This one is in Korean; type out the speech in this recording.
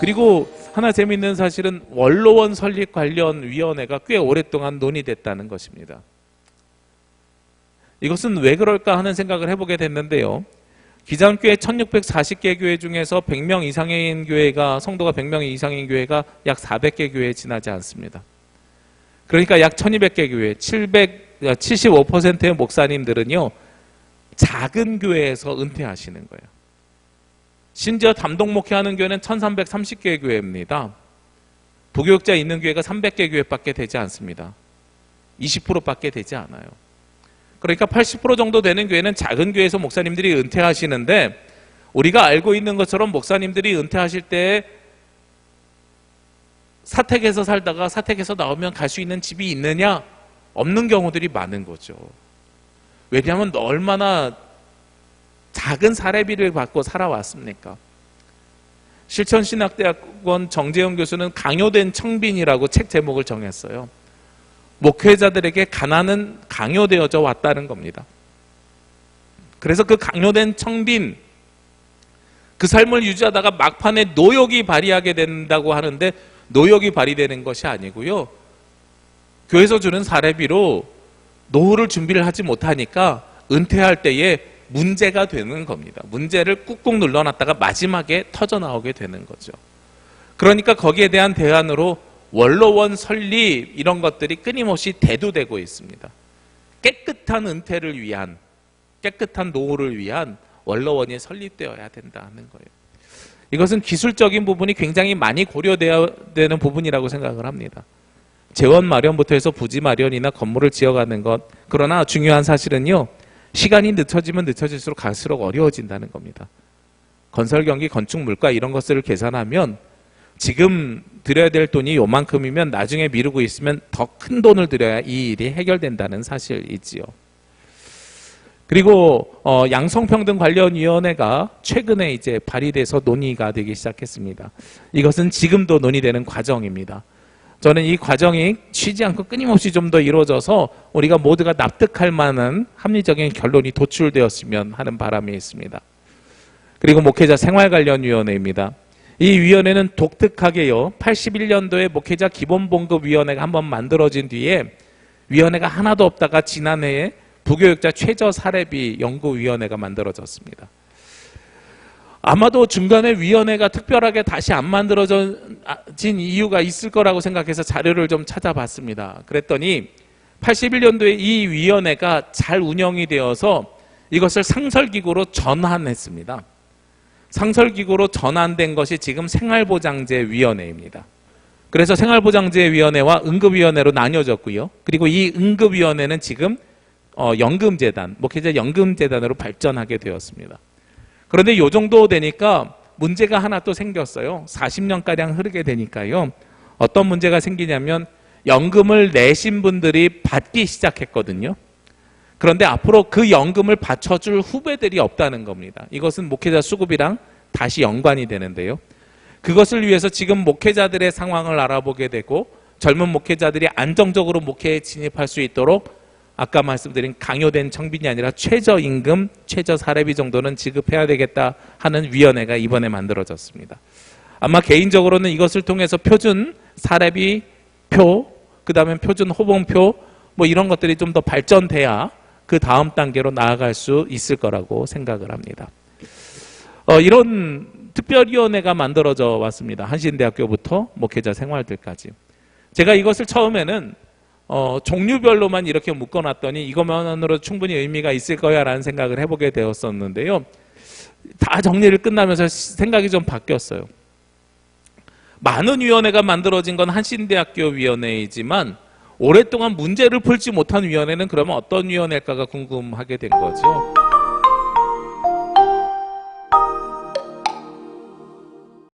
그리고 하나 재미있는 사실은 원로원 설립 관련 위원회가 꽤 오랫동안 논의됐다는 것입니다. 이것은 왜 그럴까 하는 생각을 해보게 됐는데요. 기장교회 1640개 교회 중에서 100명 이상인 교회가 성도가 100명 이상인 교회가 약 400개 교회에 지나지 않습니다. 그러니까 약 1200개 교회, 700 75%의 목사님들은요. 작은 교회에서 은퇴하시는 거예요. 심지어 담동 목회하는 교회는 1330개 교회입니다. 부교육자 있는 교회가 300개 교회밖에 되지 않습니다. 20%밖에 되지 않아요. 그러니까 80% 정도 되는 교회는 작은 교회에서 목사님들이 은퇴하시는데 우리가 알고 있는 것처럼 목사님들이 은퇴하실 때 사택에서 살다가 사택에서 나오면 갈 수 있는 집이 있느냐? 없는 경우들이 많은 거죠. 왜냐하면 얼마나 작은 사례비를 받고 살아왔습니까? 실천신학대학원 정재영 교수는 강요된 청빈이라고 책 제목을 정했어요. 목회자들에게 가난은 강요되어져 왔다는 겁니다. 그래서 그 강요된 청빈, 그 삶을 유지하다가 막판에 노역이 발휘하게 된다고 하는데 노역이 발휘되는 것이 아니고요. 교회에서 주는 사례비로 노후를 준비를 하지 못하니까 은퇴할 때에 문제가 되는 겁니다. 문제를 꾹꾹 눌러놨다가 마지막에 터져 나오게 되는 거죠. 그러니까 거기에 대한 대안으로 원로원 설립 이런 것들이 끊임없이 대두되고 있습니다. 깨끗한 은퇴를 위한 깨끗한 노후를 위한 원로원이 설립되어야 된다는 거예요. 이것은 기술적인 부분이 굉장히 많이 고려되어야 되는 부분이라고 생각을 합니다. 재원 마련부터 해서 부지 마련이나 건물을 지어가는 것. 그러나 중요한 사실은요. 시간이 늦춰지면 늦춰질수록 갈수록 어려워진다는 겁니다. 건설 경기, 건축 물가 이런 것들을 계산하면 지금 들여야 될 돈이 요만큼이면 나중에 미루고 있으면 더 큰 돈을 들여야 이 일이 해결된다는 사실이지요. 그리고 어, 양성평등 관련 위원회가 최근에 이제 발의돼서 논의가 되기 시작했습니다. 이것은 지금도 논의되는 과정입니다. 저는 이 과정이 쉬지 않고 끊임없이 좀 더 이루어져서 우리가 모두가 납득할 만한 합리적인 결론이 도출되었으면 하는 바람이 있습니다. 그리고 목회자 생활관련위원회입니다. 이 위원회는 독특하게요. 81년도에 목회자 기본봉급위원회가 한번 만들어진 뒤에 위원회가 하나도 없다가 지난해에 부교육자 최저 사례비 연구위원회가 만들어졌습니다. 아마도 중간에 위원회가 특별하게 다시 안 만들어진 이유가 있을 거라고 생각해서 자료를 좀 찾아봤습니다. 그랬더니 81년도에 이 위원회가 잘 운영이 되어서 이것을 상설기구로 전환했습니다. 상설기구로 전환된 것이 지금 생활보장제위원회입니다. 그래서 생활보장제위원회와 응급위원회로 나뉘어졌고요. 그리고 이 응급위원회는 지금 어, 연금재단, 목회자 연금재단으로 발전하게 되었습니다. 그런데 이 정도 되니까 문제가 하나 또 생겼어요. 40년가량 흐르게 되니까요. 어떤 문제가 생기냐면 연금을 내신 분들이 받기 시작했거든요. 그런데 앞으로 그 연금을 받쳐줄 후배들이 없다는 겁니다. 이것은 목회자 수급이랑 다시 연관이 되는데요. 그것을 위해서 지금 목회자들의 상황을 알아보게 되고 젊은 목회자들이 안정적으로 목회에 진입할 수 있도록 아까 말씀드린 강요된 청빈이 아니라 최저임금, 최저사례비 정도는 지급해야 되겠다 하는 위원회가 이번에 만들어졌습니다. 아마 개인적으로는 이것을 통해서 표준 사례비 표, 그 다음에 표준 호봉표 뭐 이런 것들이 좀 더 발전돼야 그 다음 단계로 나아갈 수 있을 거라고 생각을 합니다. 어, 이런 특별위원회가 만들어져 왔습니다. 한신대학교부터 목회자 생활들까지. 제가 이것을 처음에는 어, 종류별로만 이렇게 묶어놨더니 이것만으로 충분히 의미가 있을 거야라는 생각을 해보게 되었었는데요. 다 정리를 끝나면서 생각이 좀 바뀌었어요. 많은 위원회가 만들어진 건 한신대학교 위원회이지만 오랫동안 문제를 풀지 못한 위원회는 그러면 어떤 위원회일까가 궁금하게 된 거죠.